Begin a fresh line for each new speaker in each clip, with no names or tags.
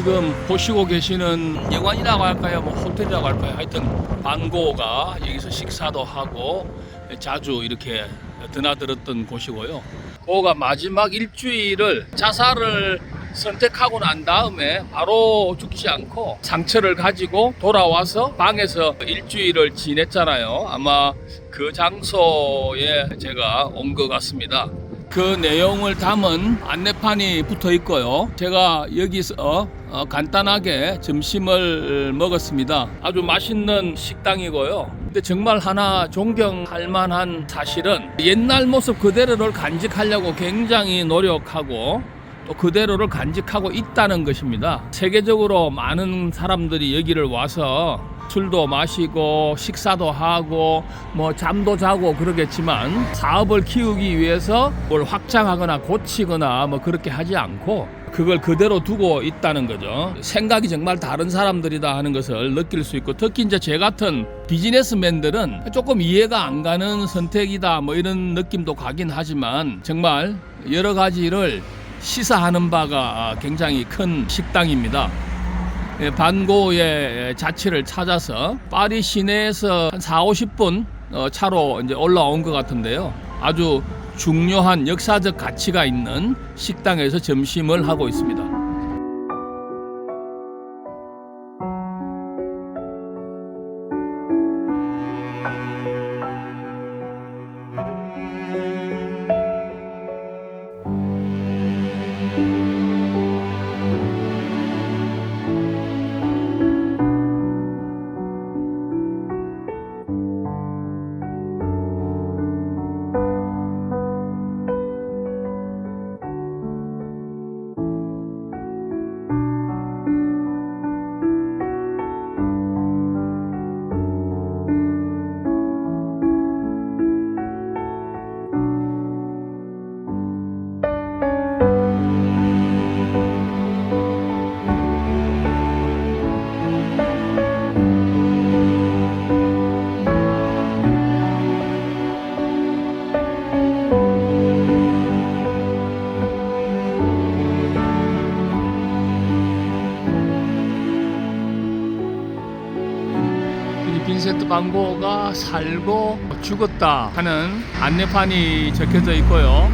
지금 보시고 계시는 여관이라고 할까요? 뭐 호텔이라고 할까요? 하여튼 반고가 여기서 식사도 하고 자주 이렇게 드나들었던 곳이고요. 고가 마지막 일주일을 자살을 선택하고 난 다음에 바로 죽지 않고 상처를 가지고 돌아와서 방에서 일주일을 지냈잖아요. 아마 그 장소에 제가 온 것 같습니다. 그 내용을 담은 안내판이 붙어 있고요. 제가 여기서 어, 간단하게 점심을 먹었습니다. 아주 맛있는 식당이고요. 근데 정말 하나 존경할 만한 사실은 옛날 모습 그대로를 간직하려고 굉장히 노력하고 또 그대로를 간직하고 있다는 것입니다. 세계적으로 많은 사람들이 여기를 와서 술도 마시고 식사도 하고 뭐 잠도 자고 그러겠지만 사업을 키우기 위해서 뭘 확장하거나 고치거나 뭐 그렇게 하지 않고 그걸 그대로 두고 있다는 거죠. 생각이 정말 다른 사람들이다 하는 것을 느낄 수 있고 특히 이제 제 같은 비즈니스맨들은 조금 이해가 안 가는 선택이다 뭐 이런 느낌도 가긴 하지만 정말 여러 가지를 시사하는 바가 굉장히 큰 식당입니다. 예, 반고의 자취를 찾아서 파리 시내에서 한 4, 50분 어, 차로 이제 올라온 것 같은데요. 아주 중요한 역사적 가치가 있는 식당에서 점심을 하고 있습니다. 이 빈센트 반고가 살고 죽었다 하는 안내판이 적혀져 있고요.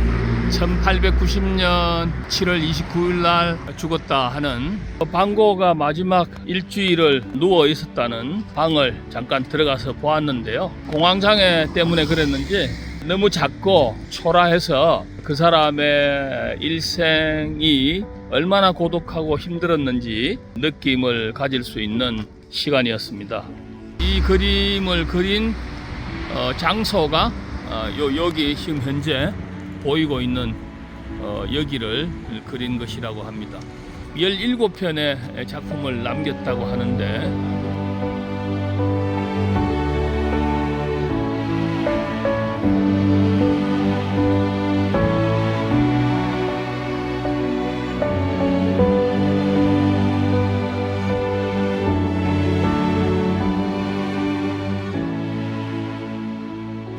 1890년 7월 29일 날 죽었다 하는 반고가 마지막 일주일을 누워 있었다는 방을 잠깐 들어가서 보았는데요. 공황장애 때문에 그랬는지 너무 작고 초라해서 그 사람의 일생이 얼마나 고독하고 힘들었는지 느낌을 가질 수 있는 시간이었습니다. 이 그림을 그린 어, 장소가 어, 요, 여기 지금 현재 보이고 있는 어, 여기를 그린 것이라고 합니다. 17편의 작품을 남겼다고 하는데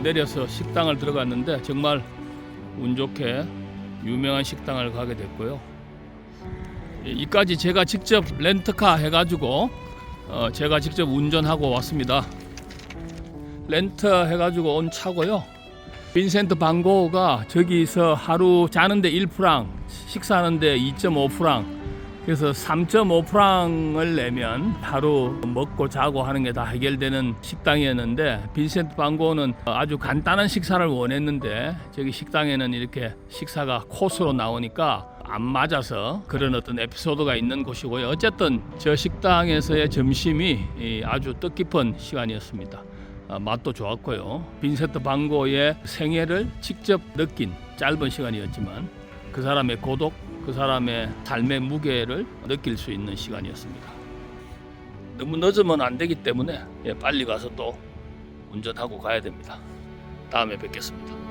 내려서 식당을 들어갔는데 정말 운 좋게 유명한 식당을 가게 됐고요. 이까지 제가 직접 렌트카 해가지고 어, 제가 직접 운전하고 왔습니다. 렌트 해가지고 온 차고요. 빈센트 반고가 저기서 하루 자는데 1프랑, 식사하는데 2.5프랑, 그래서 3.5프랑을 내면 하루 먹고 자고 하는 게 다 해결되는 식당이었는데 빈센트 반고는 아주 간단한 식사를 원했는데 저기 식당에는 이렇게 식사가 코스로 나오니까 안 맞아서 그런 어떤 에피소드가 있는 곳이고요. 어쨌든 저 식당에서의 점심이 이 아주 뜻깊은 시간이었습니다. 아, 맛도 좋았고요. 빈센트 반고의 생애를 직접 느낀 짧은 시간이었지만 그 사람의 고독, 그 사람의 삶의 무게를 느낄 수 있는 시간이었습니다. 너무 늦으면 안 되기 때문에 예, 빨리 가서 또 운전하고 가야 됩니다. 다음에 뵙겠습니다.